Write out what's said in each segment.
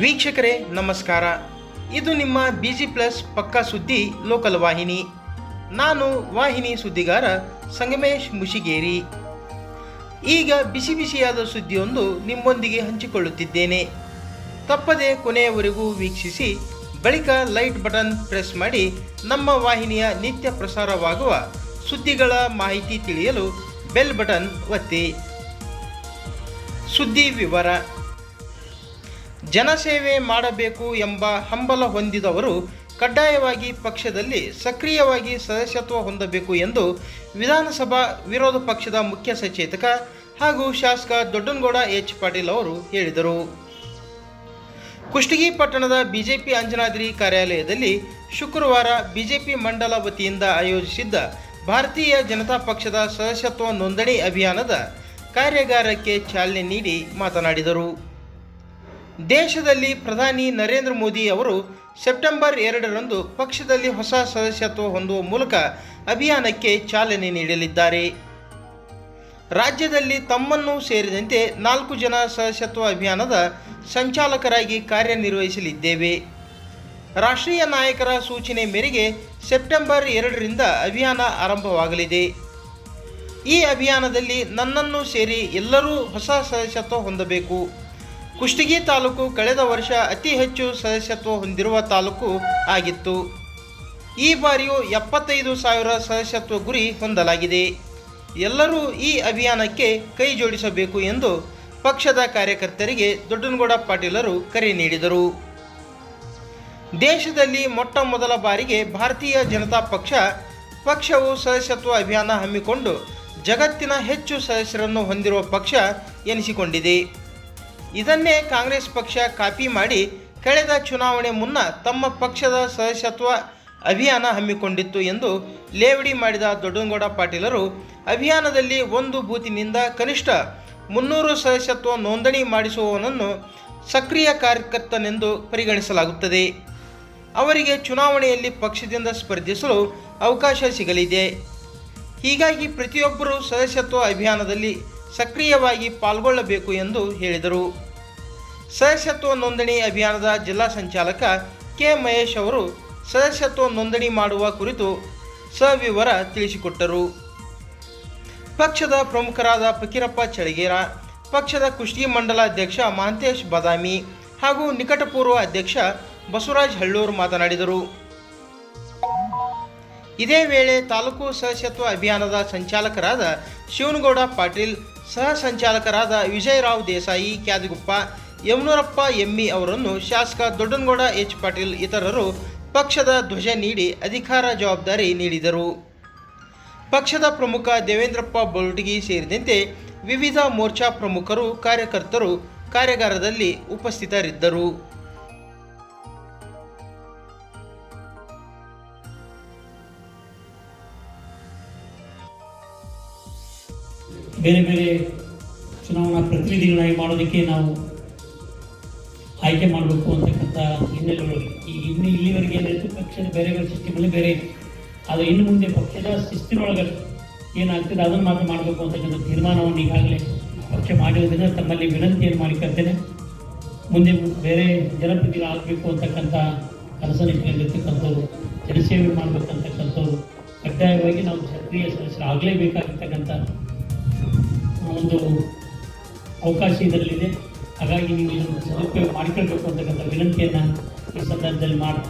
ವೀಕ್ಷಕರೇ, ನಮಸ್ಕಾರ. ಇದು ನಿಮ್ಮ ಬಿ ಜಿ ಪ್ಲಸ್ ಪಕ್ಕಾ ಸುದ್ದಿ ಲೋಕಲ್ ವಾಹಿನಿ. ನಾನು ವಾಹಿನಿ ಸುದ್ದಿಗಾರ ಸಂಗಮೇಶ್ ಮುಷಿಗೇರಿ. ಈಗ ಬಿಸಿ ಬಿಸಿಯಾದ ಸುದ್ದಿಯೊಂದು ನಿಮ್ಮೊಂದಿಗೆ ಹಂಚಿಕೊಳ್ಳುತ್ತಿದ್ದೇನೆ. ತಪ್ಪದೆ ಕೊನೆಯವರೆಗೂ ವೀಕ್ಷಿಸಿ, ಬಳಿಕ ಲೈಟ್ ಬಟನ್ ಪ್ರೆಸ್ ಮಾಡಿ ನಮ್ಮ ವಾಹಿನಿಯ ನಿತ್ಯ ಪ್ರಸಾರವಾಗುವ ಸುದ್ದಿಗಳ ಮಾಹಿತಿ ತಿಳಿಯಲು ಬೆಲ್ ಬಟನ್ ಒತ್ತಿ. ಸುದ್ದಿ ವಿವರ. ಜನಸೇವೆ ಮಾಡಬೇಕು ಎಂಬ ಹಂಬಲ ಹೊಂದಿದವರು ಕಡ್ಡಾಯವಾಗಿ ಪಕ್ಷದಲ್ಲಿ ಸಕ್ರಿಯವಾಗಿ ಸದಸ್ಯತ್ವ ಹೊಂದಬೇಕು ಎಂದು ವಿಧಾನಸಭಾ ವಿರೋಧ ಪಕ್ಷದ ಮುಖ್ಯ ಸಚೇತಕ ಹಾಗೂ ಶಾಸಕ ದೊಡ್ಡನಗೌಡ ಎಚ್ ಪಾಟೀಲ್ ಅವರು ಹೇಳಿದರು. ಕುಷ್ಟಗಿ ಪಟ್ಟಣದ ಬಿಜೆಪಿ ಅಂಜನಾದ್ರಿ ಕಾರ್ಯಾಲಯದಲ್ಲಿ ಶುಕ್ರವಾರ ಬಿಜೆಪಿ ಮಂಡಲ ವತಿಯಿಂದ ಆಯೋಜಿಸಿದ್ದ ಭಾರತೀಯ ಜನತಾ ಪಕ್ಷದ ಸದಸ್ಯತ್ವ ನೋಂದಣಿ ಅಭಿಯಾನದ ಕಾರ್ಯಾಗಾರಕ್ಕೆ ಚಾಲನೆ ನೀಡಿ ಮಾತನಾಡಿದರು. ದೇಶದಲ್ಲಿ ಪ್ರಧಾನಿ ನರೇಂದ್ರ ಮೋದಿ ಅವರು ಸೆಪ್ಟೆಂಬರ್ ಎರಡರಂದು ಪಕ್ಷದಲ್ಲಿ ಹೊಸ ಸದಸ್ಯತ್ವ ಹೊಂದುವ ಮೂಲಕ ಅಭಿಯಾನಕ್ಕೆ ಚಾಲನೆ ನೀಡಲಿದ್ದಾರೆ. ರಾಜ್ಯದಲ್ಲಿ ತಮ್ಮನ್ನು ಸೇರಿದಂತೆ ನಾಲ್ಕು ಜನ ಸದಸ್ಯತ್ವ ಅಭಿಯಾನದ ಸಂಚಾಲಕರಾಗಿ ಕಾರ್ಯನಿರ್ವಹಿಸಲಿದ್ದೇವೆ. ರಾಷ್ಟ್ರೀಯ ನಾಯಕರ ಸೂಚನೆ ಮೇರೆಗೆ ಸೆಪ್ಟೆಂಬರ್ ಎರಡರಿಂದ ಅಭಿಯಾನ ಆರಂಭವಾಗಲಿದೆ. ಈ ಅಭಿಯಾನದಲ್ಲಿ ನನ್ನನ್ನು ಸೇರಿ ಎಲ್ಲರೂ ಹೊಸ ಸದಸ್ಯತ್ವ ಹೊಂದಬೇಕು. ಕುಷ್ಟಗಿ ತಾಲೂಕು ಕಳೆದ ವರ್ಷ ಅತಿ ಹೆಚ್ಚು ಸದಸ್ಯತ್ವ ಹೊಂದಿರುವ ತಾಲೂಕು ಆಗಿತ್ತು. ಈ ಬಾರಿಯೂ ಎಪ್ಪತ್ತೈದು ಸಾವಿರ ಸದಸ್ಯತ್ವ ಗುರಿ ಹೊಂದಲಾಗಿದೆ. ಎಲ್ಲರೂ ಈ ಅಭಿಯಾನಕ್ಕೆ ಕೈ ಜೋಡಿಸಬೇಕು ಎಂದು ಪಕ್ಷದ ಕಾರ್ಯಕರ್ತರಿಗೆ ದೊಡ್ಡನಗೌಡ ಪಾಟೀಲರು ಕರೆ ನೀಡಿದರು. ದೇಶದಲ್ಲಿ ಮೊಟ್ಟ ಮೊದಲ ಬಾರಿಗೆ ಭಾರತೀಯ ಜನತಾ ಪಕ್ಷ ಪಕ್ಷವು ಸದಸ್ಯತ್ವ ಅಭಿಯಾನ ಹಮ್ಮಿಕೊಂಡು ಜಗತ್ತಿನ ಹೆಚ್ಚು ಸದಸ್ಯರನ್ನು ಹೊಂದಿರುವ ಪಕ್ಷ ಎನಿಸಿಕೊಂಡಿದೆ. ಇದನ್ನೇ ಕಾಂಗ್ರೆಸ್ ಪಕ್ಷ ಕಾಪಿ ಮಾಡಿ ಕಳೆದ ಚುನಾವಣೆ ಮುನ್ನ ತಮ್ಮ ಪಕ್ಷದ ಸದಸ್ಯತ್ವ ಅಭಿಯಾನ ಹಮ್ಮಿಕೊಂಡಿತ್ತು ಎಂದು ಲೇವಡಿ ಮಾಡಿದ ದೊಡ್ಡನಗೌಡ ಪಾಟೀಲರು, ಅಭಿಯಾನದಲ್ಲಿ ಒಂದು ಬೂತಿನಿಂದ ಕನಿಷ್ಠ ಮುನ್ನೂರು ಸದಸ್ಯತ್ವ ನೋಂದಣಿ ಮಾಡಿಸುವವನನ್ನು ಸಕ್ರಿಯ ಕಾರ್ಯಕರ್ತನೆಂದು ಪರಿಗಣಿಸಲಾಗುತ್ತದೆ. ಅವರಿಗೆ ಚುನಾವಣೆಯಲ್ಲಿ ಪಕ್ಷದಿಂದ ಸ್ಪರ್ಧಿಸಲು ಅವಕಾಶ ಸಿಗಲಿದೆ. ಹೀಗಾಗಿ ಪ್ರತಿಯೊಬ್ಬರೂ ಸದಸ್ಯತ್ವ ಅಭಿಯಾನದಲ್ಲಿ ಸಕ್ರಿಯವಾಗಿ ಪಾಲ್ಗೊಳ್ಳಬೇಕು ಎಂದು ಹೇಳಿದರು. ಸದಸ್ಯತ್ವ ನೋಂದಣಿ ಅಭಿಯಾನದ ಜಿಲ್ಲಾ ಸಂಚಾಲಕ ಕೆ ಮಹೇಶ್ ಅವರು ಸದಸ್ಯತ್ವ ನೋಂದಣಿ ಮಾಡುವ ಕುರಿತು ಸವಿವರ ತಿಳಿಸಿಕೊಟ್ಟರು. ಪಕ್ಷದ ಪ್ರಮುಖರಾದ ಫಕೀರಪ್ಪ ಚಳಗೇರ ಪಕ್ಷದ ಕುಷ್ಟಿ ಮಂಡಲ ಅಧ್ಯಕ್ಷ ಮಹಂತೇಶ್ ಬದಾಮಿ ಹಾಗೂ ನಿಕಟಪೂರ್ವ ಅಧ್ಯಕ್ಷ ಬಸವರಾಜ್ ಹಳ್ಳೂರು ಮಾತನಾಡಿದರು. ಇದೇ ವೇಳೆ ತಾಲೂಕು ಸದಸ್ಯತ್ವ ಅಭಿಯಾನದ ಸಂಚಾಲಕರಾದ ಶಿವನಗೌಡ ಪಾಟೀಲ್, ಸಹ ಸಂಚಾಲಕರಾದ ವಿಜಯರಾವ್ ದೇಸಾಯಿ, ಕ್ಯಾದಗುಪ್ಪ ಯಮನೂರಪ್ಪ ಎಮ್ಮಿ ಅವರನ್ನು ಶಾಸಕ ದೊಡ್ಡನಗೌಡ ಎಚ್. ಪಾಟೀಲ್ ಇತರರು ಪಕ್ಷದ ಧ್ವಜ ನೀಡಿ ಅಧಿಕಾರ ಜವಾಬ್ದಾರಿ ನೀಡಿದರು. ಪಕ್ಷದ ಪ್ರಮುಖ ದೇವೇಂದ್ರಪ್ಪ ಬೊಲ್ಟಗಿ ಸೇರಿದಂತೆ ವಿವಿಧ ಮೋರ್ಚಾ ಪ್ರಮುಖರು, ಕಾರ್ಯಕರ್ತರು ಕಾರ್ಯಾಗಾರದಲ್ಲಿ ಉಪಸ್ಥಿತರಿದ್ದರು. ಬೇರೆ ಬೇರೆ ಚುನಾವಣಾ ಪ್ರತಿನಿಧಿಗಳಾಗಿ ಮಾಡೋದಕ್ಕೆ ನಾವು ಆಯ್ಕೆ ಮಾಡಬೇಕು ಅಂತಕ್ಕಂಥ ಹಿನ್ನೆಲೆಗಳು ಈ ಇನ್ನು ಇಲ್ಲಿವರೆಗೆ ಏನಾಯಿತು ಪಕ್ಷದ ಬೇರೆ ಬೇರೆ ಸಿಸ್ಟಮಲ್ಲಿ ಬೇರೆ ಆದರೆ ಇನ್ನು ಮುಂದೆ ಪಕ್ಷದ ಶಿಸ್ತಿನೊಳಗೆ ಏನಾಗ್ತದೆ? ಅದನ್ನು ಮಾತ್ರ ಮಾಡಬೇಕು ಅಂತಕ್ಕಂಥ ತೀರ್ಮಾನವನ್ನು ಈಗಾಗಲೇ ಪಕ್ಷ ಮಾಡಿರೋದ್ರಿಂದ ತಮ್ಮಲ್ಲಿ ವಿನಂತಿಯನ್ನು ಮಾಡಿಕೊಳ್ತೇನೆ ಮುಂದೆ ಬೇರೆ ಜನಪ್ರತಿನಿಧಿಗಳು ಆಗಬೇಕು ಅಂತಕ್ಕಂಥ ಕನಸನ್ನು ಇಟ್ಕೊಂಡಿರ್ತಕ್ಕಂಥವ್ರು, ಜನಸೇವೆ ಮಾಡಬೇಕಂತಕ್ಕಂಥವ್ರು ಕಡ್ಡಾಯವಾಗಿ ನಾವು ಸಕ್ರಿಯ ಸದಸ್ಯರು ಆಗಲೇಬೇಕಾಗಿರ್ತಕ್ಕಂಥ ಒಂದು ಅವಕಾಶ ಇದರಲ್ಲಿದೆ. ಹಾಗಾಗಿ ನೀವು ಇದನ್ನು ಸದುಪಯೋಗ ಮಾಡಿಕೊಳ್ಬೇಕು ಅಂತಕ್ಕಂಥ ವಿನಂತಿಯನ್ನು ಈ ಸಂದರ್ಭದಲ್ಲಿ ಮಾಡಿ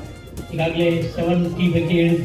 ಈಗಾಗಲೇ ಸೆವೆನ್ ಟಿ ಬಗ್ಗೆ ಹೇಳಿ